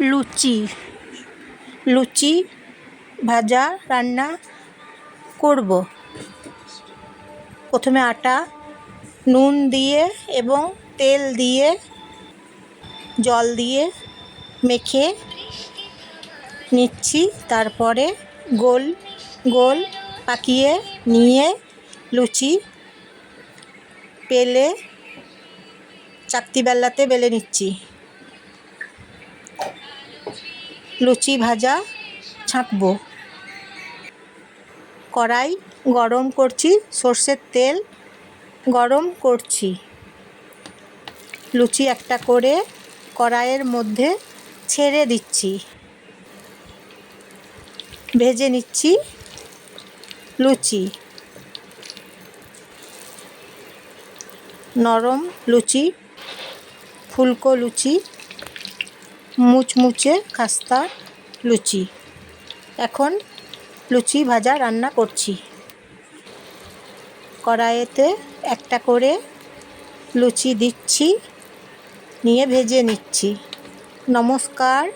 লুচি। লুচি ভাজা রান্না করব। প্রথমে আটা, নুন দিয়ে এবং তেল দিয়ে, জল দিয়ে মেখে নিচ্ছি। তারপরে গোল গোল পাকিয়ে নিয়ে লুচি পেলে চাকতি বেল্লাতে বেলে নিচ্ছি। লুচি ভাজা ছাঁকবো। কড়াই গরম করছি, সর্ষের তেল গরম করছি। লুচি একটা করে কড়াইয়ের মধ্যে ছেড়ে দিচ্ছি। ভেজে নিচ্ছি লুচি। নরম লুচি, ফুলকো লুচি মুচমুচে খাস্তা লুচি। এখন লুচি ভাজা রান্না করছি। কড়াইয়েতে একটা করে লুচি দিচ্ছি, নিয়ে ভেজে নিচ্ছি। নমস্কার,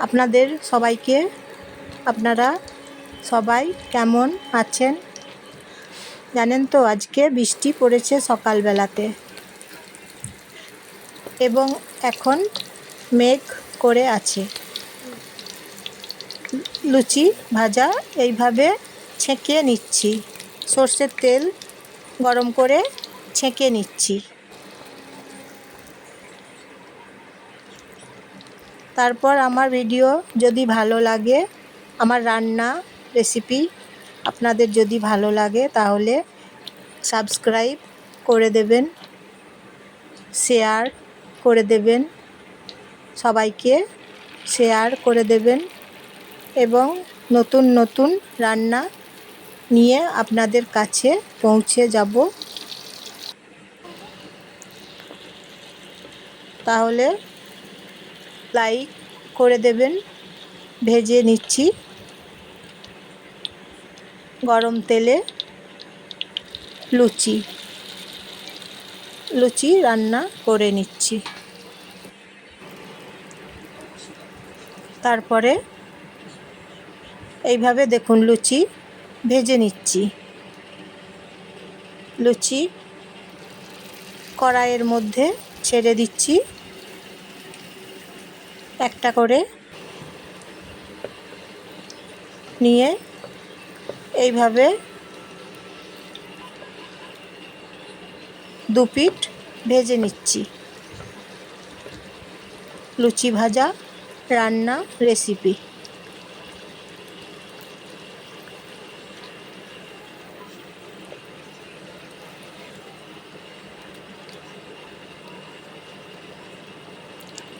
আপনাদের সবাইকে, আপনারা সবাই কেমন আছেন? জানেন তো, আজকে বৃষ্টি পড়েছে সকালবেলাতে। এবং এখন মেঘ করে আছে। লুচি ভাজা এইভাবে ছেঁকে নিচ্ছি। সর্ষের তেল গরম করে ছেঁকে নিচ্ছি। তারপর আমার ভিডিও যদি ভালো লাগে, আমার রান্না রেসিপি আপনাদের যদি ভালো লাগে, তাহলে সাবস্ক্রাইব করে দেবেন, শেয়ার করে দেবেন। সবাইকে শেয়ার করে দেবেন এবং নতুন নতুন রান্না নিয়ে আপনাদের কাছে পৌঁছে যাব। তাহলে লাইক করে দেবেন, ভেজে নিচ্ছি গরম তেলে লুচি। লুচি রান্না করে নিচ্ছি। তারপরে এইভাবে দেখুন লুচি ভেজে নিচ্ছি। লুচি কড়াইয়ের মধ্যে ছেড়ে দিচ্ছি। একটা করে নিয়ে এইভাবে দু পিঠ ভেজে নিচ্ছি। লুচি ভাজা রান্না রেসিপি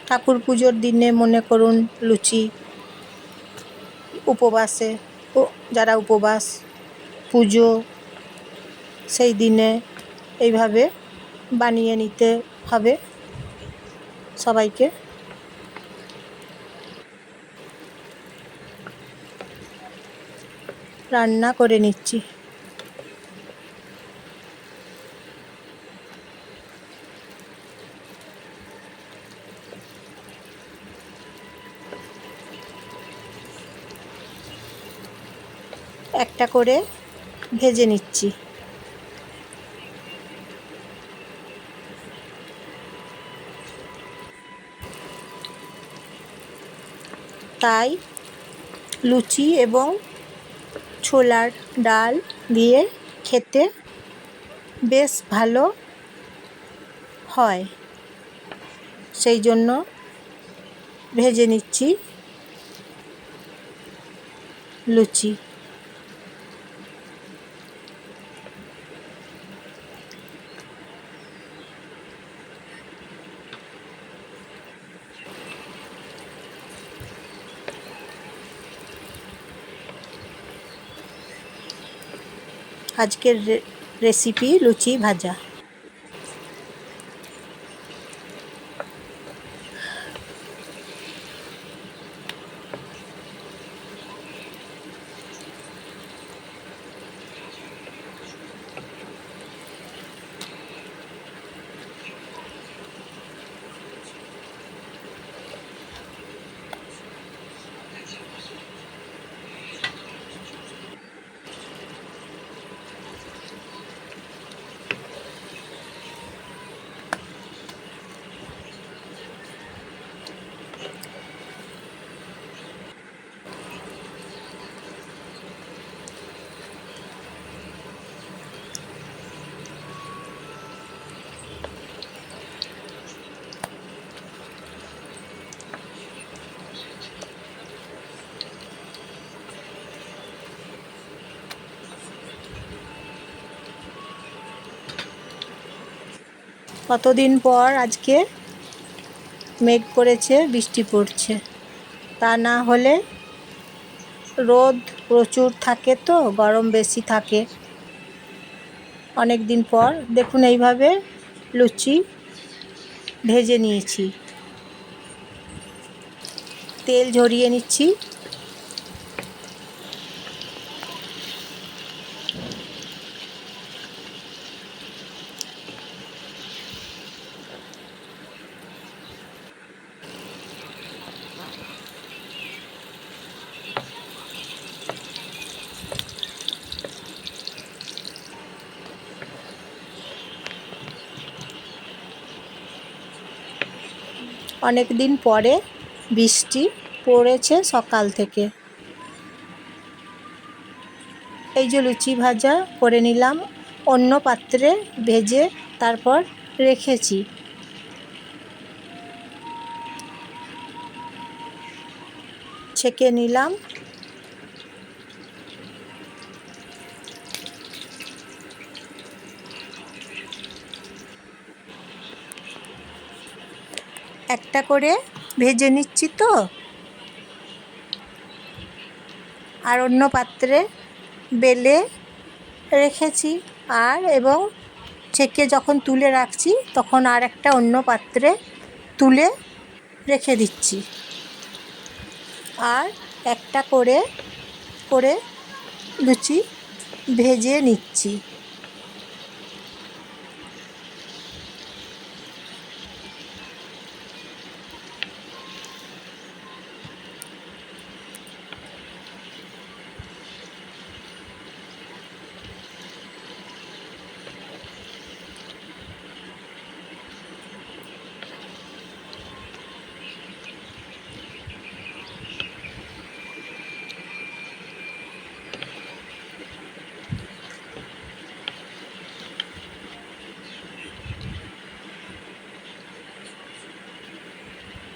ঠাকুর পুজোর দিনে মনে করুন লুচি, উপবাসে, ও যারা উপবাস, পুজো, সেই দিনে এইভাবে বানিয়ে নিতে হবে সবাইকে। রান্না করে নিচ্ছি। একটা করে ভেজে নিচ্ছি। তাই লুচি এবং ছোলার ডাল দিয়ে খেতে বেশ ভালো হয়। সেই জন্য ভেজে নিচ্ছি লুচি। আজকের রে- রেসিপি লুচি ভাজা। কতদিন পর আজকে মেঘ করেছে, বৃষ্টি পড়ছে? তা না হলে রোদ প্রচুর থাকে তো, গরম বেশি থাকে। অনেক দিন পর দেখুন এইভাবে লুচি ভেজে নিয়েছি। তেল ঝরিয়ে নিচ্ছি। অনেক দিন পরে বৃষ্টি পড়েছে সকাল থেকে। এই যে লুচি ভাজা করে নিলাম, অন্য পাত্রে ভেজে তারপর রেখেছি। ছেঁকে নিলাম। একটা করে ভেজে নিচ্ছি তো। আর অন্য পাত্রে বেলে রেখেছি। আর এবং ছেঁকে যখন তুলে রাখছি, তখন আর একটা অন্য পাত্রে তুলে রেখে দিচ্ছি। আর একটা করে করে লুচি ভেজে নিচ্ছি।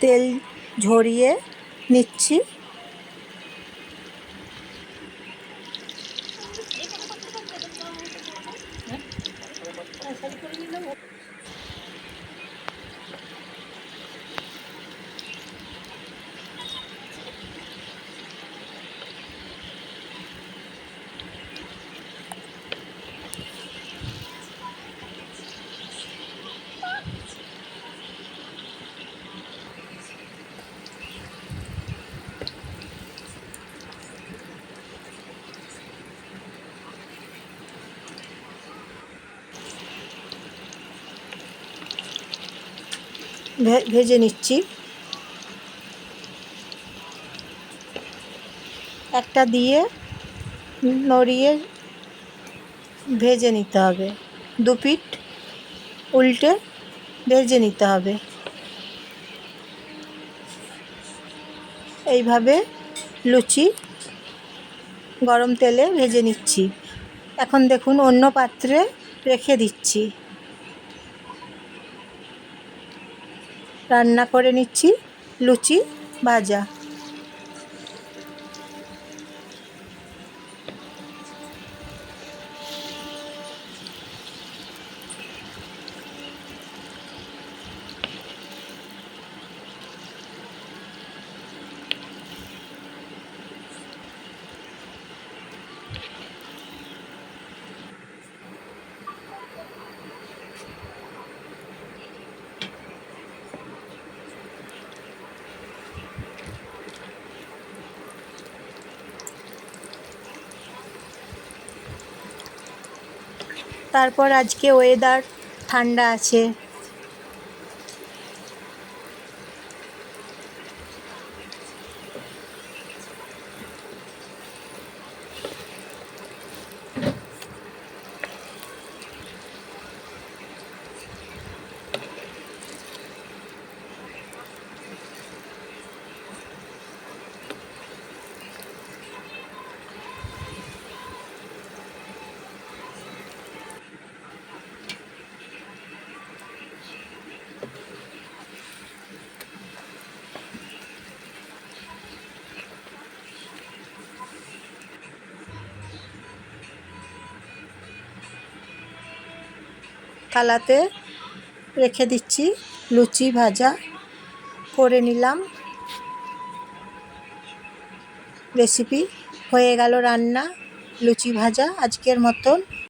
তেল ঝরিয়ে নিচ্ছি। ভেজে নিচ্ছি। একটা দিয়ে নড়িয়ে ভেজে নিতে হবে। দু পিঠ উল্টে ভেজে নিতে হবে। এইভাবে লুচি গরম তেলে ভেজে নিচ্ছি। এখন দেখুন, অন্য পাত্রে রেখে দিচ্ছি। রান্না করে নিচ্ছি লুচি ভাজা। তারপর আজকে ওয়েদার ঠান্ডা আছে। থালাতে রেখে দিচ্ছি। লুচি ভাজা করে নিলাম। রেসিপি হয়ে গেল রান্না। লুচি ভাজা আজকের মতন।